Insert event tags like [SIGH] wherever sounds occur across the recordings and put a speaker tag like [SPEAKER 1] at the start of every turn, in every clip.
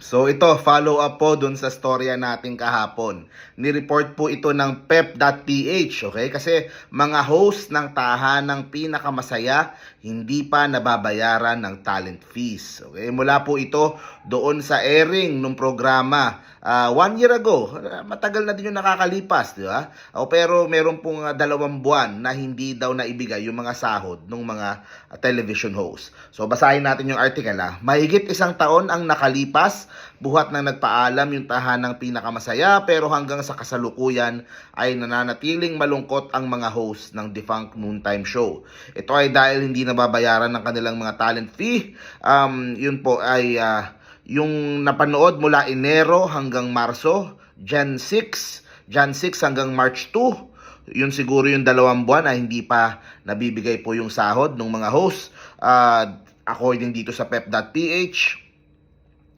[SPEAKER 1] So ito, follow up po dun sa storya natin kahapon. Ni-report po ito ng pep.ph, okay? Kasi mga host ng tahanang pinakamasaya, hindi pa nababayaran ng talent fees. Okay? Mula po ito doon sa airing ng programa ah, one year ago. Ah, Matagal na din yung nakakalipas, di ba? O, pero meron pong ah, dalawang buwan na hindi daw naibigay yung mga sahod ng mga ah, television host. So basahin natin yung article ha. Mahigit isang taon ang nakalipas, buhat na nagpaalam yung tahanang pinakamasaya pero hanggang sa kasalukuyan ay nananatiling malungkot ang mga host ng defunct noontime show. Ito ay dahil hindi nababayaran ng kanilang mga talent fee. Um, yun po ay ah, yung napanood mula Enero hanggang Marso, Jan 6, Jan 6 hanggang March 2. Yun siguro yung dalawang buwan na hindi pa nabibigay po yung sahod ng mga host. Ah, according dito sa pep.ph,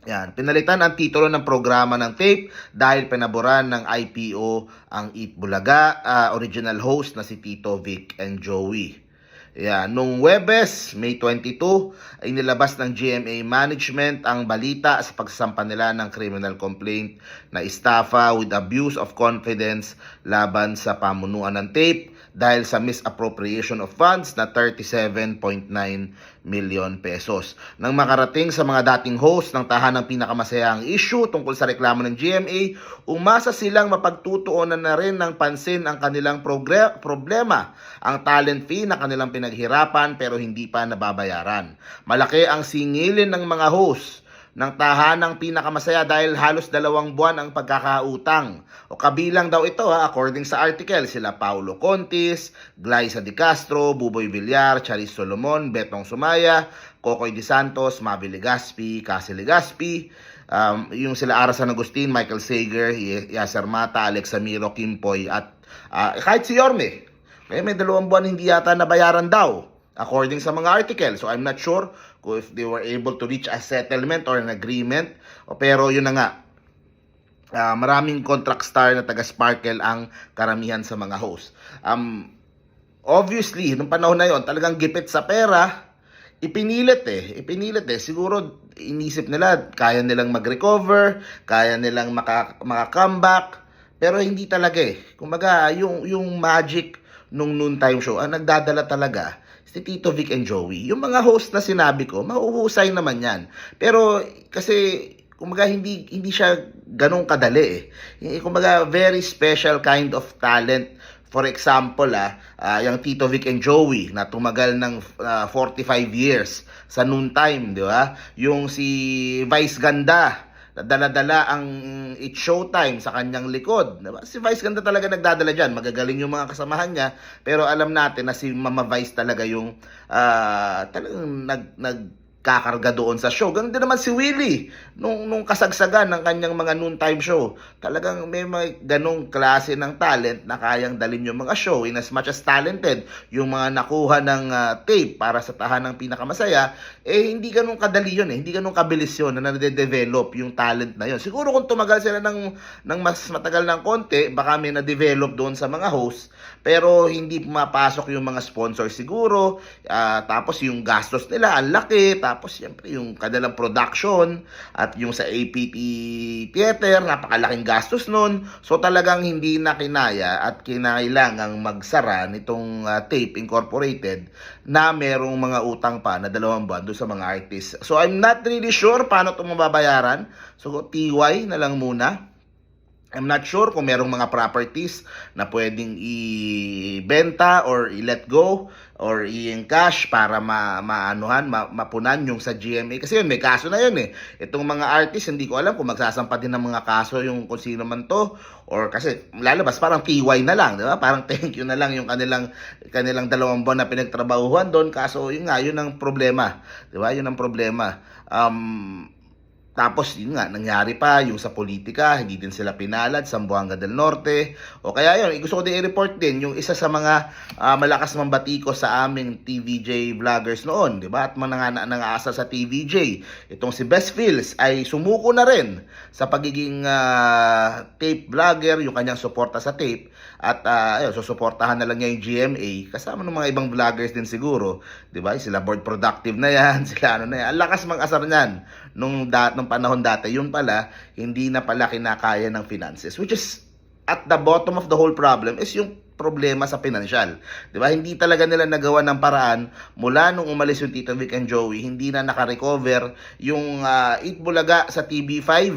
[SPEAKER 1] yan, pinalitan ang titulo ng programa ng tape dahil pinaboran ng IPO ang Eat Bulaga, ah, original host na si Tito Vic and Joey. Yan, nung Webes, May 22, ay nilabas ng GMA Management ang balita sa pagsasampa nila ng criminal complaint na estafa with abuse of confidence laban sa pamunuan ng tape dahil sa misappropriation of funds na 37.9 million pesos. Nang makarating sa mga dating host ng tahanang pinakamasayang issue tungkol sa reklamo ng GMA, umasa silang mapagtutuunan na rin ng pansin ang kanilang problema, ang talent fee na kanilang pinaghirapan pero hindi pa nababayaran. Malaki ang singilin ng mga host ng tahanang pinakamasaya dahil halos dalawang buwan ang pagkakautang. O kabilang daw ito ha, according sa article, sila Paulo Contis, Glyza Di Castro, Buboy Villar, Charis Solomon, Betong Sumaya, Kokoy Di Santos, Mavi Legaspi, Cassie Legaspi, um, yung sila Ara San Agustin, Michael Sager, Yasser Mata, Alex Amiro, Kimpoy, at ah, kahit si Yorme. Kaya may dalawang buwan hindi yata nabayaran daw according sa mga article. So I'm not sure kung if they were able to reach a settlement or an agreement. O, pero yun na nga, Ah, maraming contract star na taga Sparkle ang karamihan sa mga host. Um, obviously, nung panahon na yon talagang gipit sa pera, ipinilit eh. Ipinilit eh. Siguro, inisip nila, kaya nilang mag-recover, kaya nilang maka, maka-comeback, pero hindi talaga eh. Kumbaga, yung, yung magic nung noontime show, ang nagdadala talaga, si Tito Vic and Joey. Yung mga host na sinabi ko, mahuhusay naman yan. Pero, kasi, kumbaga, hindi, hindi siya ganong kadali eh. Kumbaga, very special kind of talent. For example, ah, ah, yung Tito Vic and Joey na tumagal ng ah, 45 years sa noontime, di ba? Yung si Vice Ganda, dala-dala ang It's Showtime sa kanyang likod. Diba? Si Vice ganda talaga nagdadala dyan. Magagaling yung mga kasamahan niya. Pero alam natin na si Mama Vice talaga yung ah, talagang nag, nagkakarga doon sa show. Ganun din naman si Willie nung, nung kasagsagan ng kanyang mga noontime show. Talagang may mga ganong klase ng talent na kayang dalin yung mga show in as much as talented. Yung mga nakuha ng ah, tape para sa tahanang pinakamasaya, eh hindi ganun kadali yun eh. Hindi ganun kabilis yun na nade-develop yung talent na yun. Siguro kung tumagal sila ng, ng mas matagal ng konti, baka may na-develop doon sa mga hosts, pero hindi pumapasok yung mga sponsor siguro, Ah, tapos yung gastos nila, ang laki, tapos siyempre yung kanilang production, at yung sa APT Theater, napakalaking gastos nun. So talagang hindi na kinaya at kinailangang magsara nitong ah, Tape Incorporated na merong mga utang pa na dalawang buwan doon sa mga artists. So I'm not really sure paano ito mababayaran. So TY na lang muna. I'm not sure kung merong mga properties na pwedeng ibenta or i-let go or i-encash para ma maanuhan, ma mapunan yung sa GMA. Kasi yun, may kaso na yun eh. Itong mga artists, hindi ko alam kung magsasampa din ng mga kaso yung kung sino man to. Or kasi lalabas parang TY na lang, di ba? Parang [LAUGHS] thank you na lang yung kanilang, kanilang dalawang buwan na pinagtrabahuhan doon. Kaso yun nga, yun ang problema. Di ba? Yun ang problema. Um, tapos yun nga, nangyari pa yung sa politika, hindi din sila pinalad sa Buanga del Norte. O kaya yun, gusto ko din i-report din yung isa sa mga ah, malakas mambatiko sa aming TVJ vloggers noon, di ba? At mga nang nangaasa sa TVJ. Itong si Best Feels ay sumuko na rin sa pagiging ah, tape vlogger, yung kanyang suporta sa tape. At uh, ayun, susuportahan na lang niya yung GMA kasama ng mga ibang vloggers din siguro, 'di ba? Sila board productive na 'yan, [LAUGHS] sila ano na 'yan. Ang lakas mang asar niyan nung dat nung ng panahon dati, yun pala, hindi na pala kinakaya ng finances. Which is, at the bottom of the whole problem is yung problema sa pinansyal. 'Di ba? Hindi talaga nila nagawa ng paraan mula nung umalis yung Tito Vic and Joey, hindi na naka-recover yung uh, Eat Bulaga sa TV5.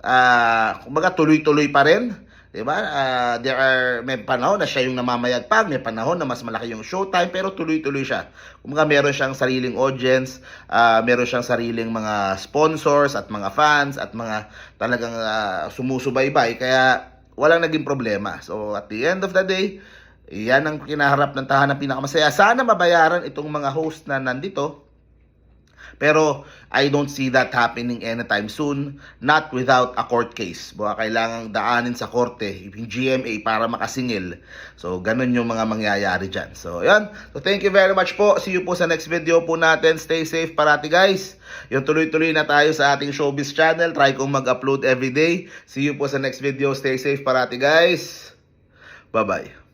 [SPEAKER 1] Ah, kumbaga tuloy-tuloy pa rin. 'Di ba? Ah, there are may panahon na siya yung namamayagpag, may panahon na mas malaki yung showtime pero tuloy-tuloy siya. Kumbaga meron siyang sariling audience, ah, meron siyang sariling mga sponsors at mga fans at mga talagang ah, sumusubaybay kaya walang naging problema. So at the end of the day, yan ang kinaharap ng tahanan pinakamasaya. Sana mabayaran itong mga host na nandito. Pero I don't see that happening anytime soon, not without a court case. Baka kailangang daanin sa korte, yung GMA para makasingil. So ganun yung mga mangyayari dyan. So yan. So thank you very much po. See you po sa next video po natin. Stay safe parati guys. Yung tuloy-tuloy na tayo sa ating showbiz channel. Try kong mag-upload everyday. See you po sa next video. Stay safe parati guys. Bye-bye.